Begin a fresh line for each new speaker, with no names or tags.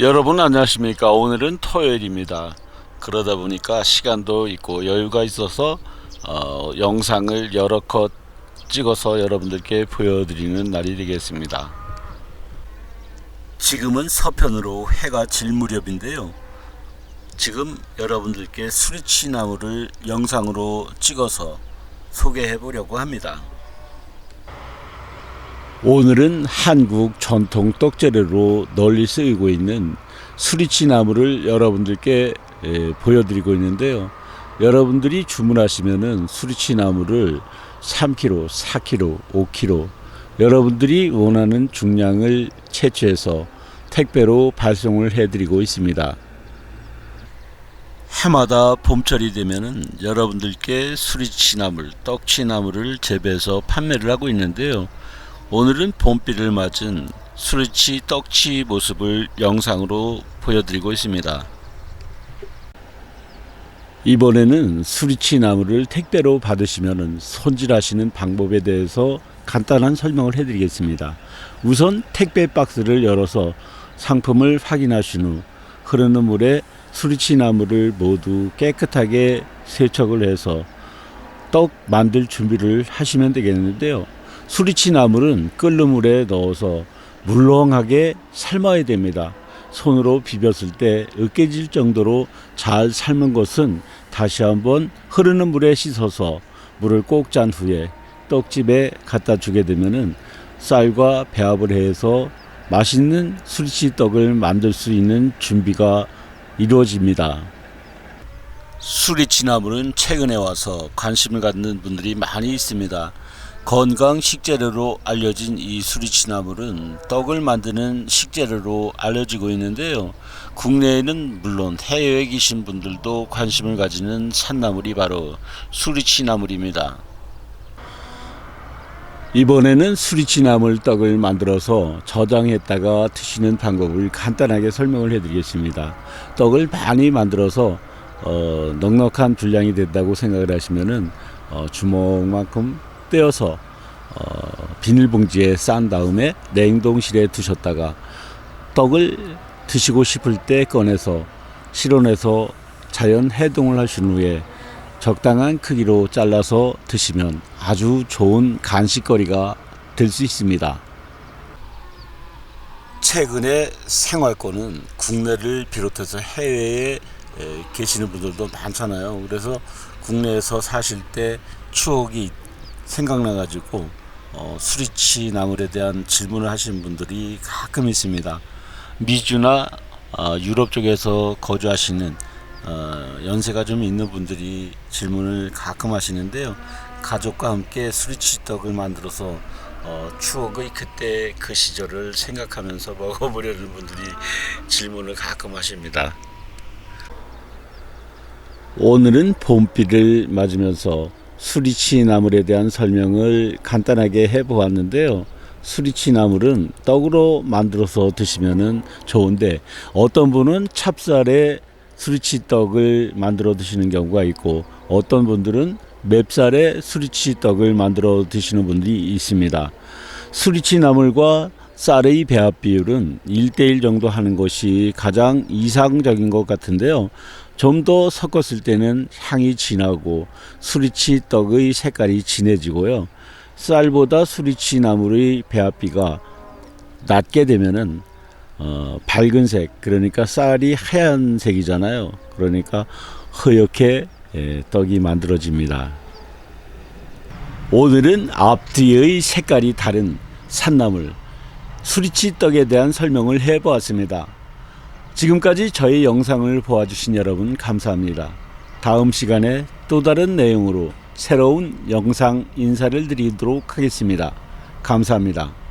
여러분 안녕하십니까? 오늘은 토요일입니다. 그러다 보니까 시간도 있고 여유가 있어서 어, 영상을 여러 컷 찍어서 여러분들께 보여드리는 날이 되겠습니다. 지금은 서편으로 해가 질 무렵인데요. 지금 여러분들께 수리치 나무를 영상으로 찍어서 소개해 보려고 합니다 오늘은 한국 전통 떡재료로 널리 쓰이고 있는 수리치 나무를 여러분들께 예, 보여드리고 있는데요. 여러분들이 주문하시면은 수리치 나무를 3kg, 4kg, 5kg 여러분들이 원하는 중량을 채취해서 택배로 발송을 해드리고 있습니다. 해마다 봄철이 되면은 여러분들께 수리치 나물, 떡치 나물을 재배해서 판매를 하고 있는데요. 오늘은 봄비를 맞은 수리치 떡치 모습을 영상으로 보여드리고 있습니다. 이번에는 수리치 나무를 택배로 받으시면 손질하시는 방법에 대해서 간단한 설명을 해드리겠습니다. 우선 택배 박스를 열어서 상품을 확인하신 후 흐르는 물에 수리치 나무를 모두 깨끗하게 세척을 해서 떡 만들 준비를 하시면 되겠는데요. 수리치 나물은 끓는 물에 넣어서 물렁하게 삶아야 됩니다. 손으로 비볐을 때 으깨질 정도로 잘 삶은 것은 다시 한번 흐르는 물에 씻어서 물을 꼭 짠 후에 떡집에 갖다 주게 되면은 쌀과 배합을 해서 맛있는 수리치 떡을 만들 수 있는 준비가 이루어집니다. 수리치 나물은 최근에 와서 관심을 갖는 분들이 많이 있습니다. 건강 식재료로 알려진 이 수리치 나물은 떡을 만드는 식재료로 알려지고 있는데요. 국내에는 물론 해외에 계신 분들도 관심을 가지는 산나물이 바로 수리치 나물입니다. 이번에는 수리치 나물 떡을 만들어서 저장했다가 드시는 방법을 간단하게 설명을 해드리겠습니다. 떡을 많이 만들어서 어, 넉넉한 분량이 된다고 생각을 하시면은 어, 주먹만큼 떼어서 어, 비닐봉지에 싼 다음에 냉동실에 두셨다가 떡을 드시고 싶을 때 꺼내서 실온에서 자연 해동을 하신 후에 적당한 크기로 잘라서 드시면 아주 좋은 간식거리가 될 수 있습니다. 최근에 생활권은 국내를 비롯해서 해외에 에, 계시는 분들도 많잖아요. 그래서 국내에서 사실 때 추억이 생각나가지고 어, 수리치 나물에 대한 질문을 하시는 분들이 가끔 있습니다. 미주나 어, 유럽 쪽에서 거주하시는 어, 연세가 좀 있는 분들이 질문을 가끔 하시는데요. 가족과 함께 수리치 떡을 만들어서 어, 추억의 그때 그 시절을 생각하면서 먹어보려는 분들이 질문을 가끔 하십니다. 오늘은 봄비를 맞으면서 수리치 나물에 대한 설명을 간단하게 해보았는데요. 수리치 나물은 떡으로 만들어서 드시면 좋은데 어떤 분은 찹쌀에 수리치 떡을 만들어 드시는 경우가 있고 어떤 분들은 맵쌀에 수리치 떡을 만들어 드시는 분들이 있습니다. 수리치 나물과 쌀의 배합 비율은 1대1 정도 하는 것이 가장 이상적인 것 같은데요. 좀 더 섞었을 때는 향이 진하고 수리치 떡의 색깔이 진해지고요. 쌀보다 수리치 나물의 배합비가 낮게 되면은 어, 밝은색 그러니까 쌀이 하얀색이잖아요. 그러니까 허옇게 예, 떡이 만들어집니다. 오늘은 앞뒤의 색깔이 다른 산나물 수리치 떡에 대한 설명을 해보았습니다. 지금까지 저희 영상을 보아주신 여러분 감사합니다. 다음 시간에 또 다른 내용으로 새로운 영상 인사를 드리도록 하겠습니다. 감사합니다.